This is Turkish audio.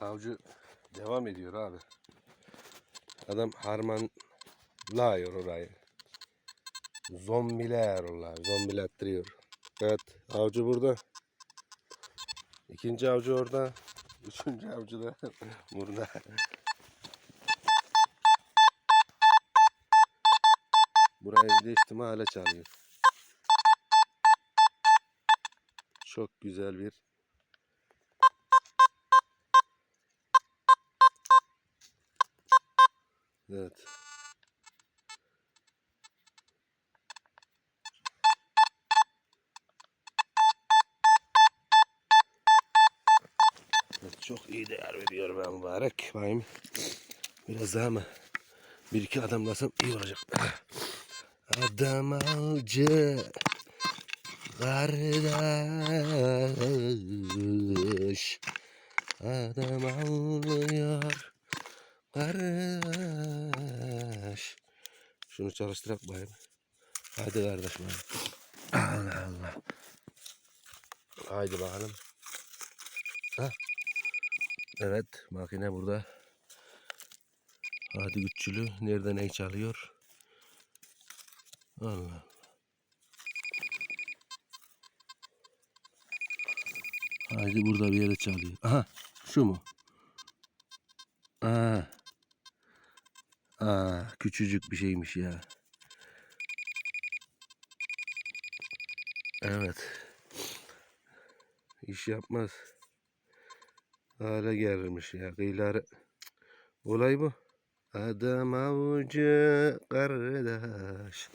Avcı devam ediyor abi. Adam harmanlıyor orayı. Zombiler onlar. Zombilettiriyor. Evet avcı burada. İkinci avcı orada. Üçüncü avcı da burada. Burayı geçtim hala çalıyor. Çok güzel bir Evet. Çok iyi değer veriyor ben mübarek. Bayım. Biraz daha mı? Bir iki adamlasam iyi olacak. Adam avcı kardeş Adam avlıyor kardeş Şunu çalıştırak bayım. Hadi kardeş bayım. Allah Allah. Haydi bakalım. Ha. Evet makine burada. Hadi güçlü. Nerede ne çalıyor? Allah Allah. Haydi burada bir yere çalıyor. Aha şu mu? Aa. Aa küçücük bir şeymiş ya. Evet. İş yapmaz. Hale gelmiş ya. Kıyıları. Olay bu. Adam avcı kardeş.